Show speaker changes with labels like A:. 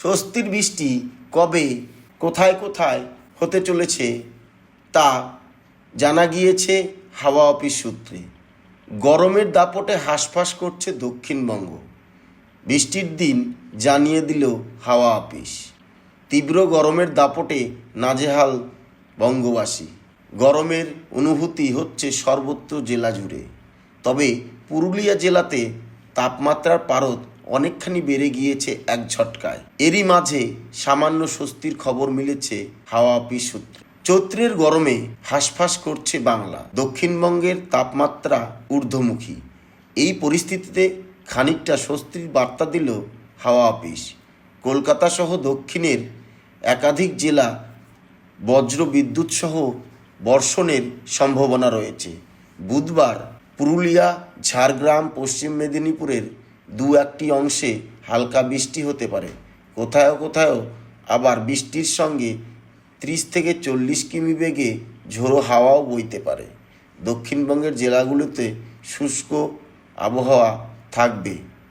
A: স্বস্তির বৃষ্টি কবে, কোথায় কোথায় হতে চলেছে তা জানা গিয়েছে হাওয়া অফিস সূত্রে। গরমের দাপটে হাঁসফাঁস করছে দক্ষিণবঙ্গ। বৃষ্টির দিন জানিয়ে দিল হাওয়া অফিস। তীব্র গরমের দাপটে নাজেহাল বঙ্গবাসী। গরমের অনুভূতি হচ্ছে সর্বত্র জেলা জুড়ে। তবে পুরুলিয়া জেলাতে তাপমাত্রার পারদ অনেকখানি বেড়ে গিয়েছে এক ঝটকায়। এরই মাঝে সামান্য স্বস্তির খবর মিলেছে হাওয়া অফিস সূত্রে। চৈত্রের গরমে হাঁসফাঁস করছে বাংলা। দক্ষিণবঙ্গের তাপমাত্রা ঊর্ধ্বমুখী। এই পরিস্থিতিতে খানিকটা স্বস্তির বার্তা দিল হাওয়া অফিস। কলকাতা সহ দক্ষিণের একাধিক জেলা বজ্র বিদ্যুৎ সহ বর্ষণের সম্ভাবনা রয়েছে। বুধবার পুরুলিয়া, ঝাড়গ্রাম, পশ্চিম মেদিনীপুরের দু একটি অংশে হালকা বৃষ্টি হতে পারে। কোথাও কোথাও আবার বৃষ্টির সঙ্গে ত্রিশ থেকে চল্লিশ কিমি বেগে ঝোড়ো হাওয়াও বইতে পারে। দক্ষিণবঙ্গের জেলাগুলোতে শুষ্ক আবহাওয়া থাকবে।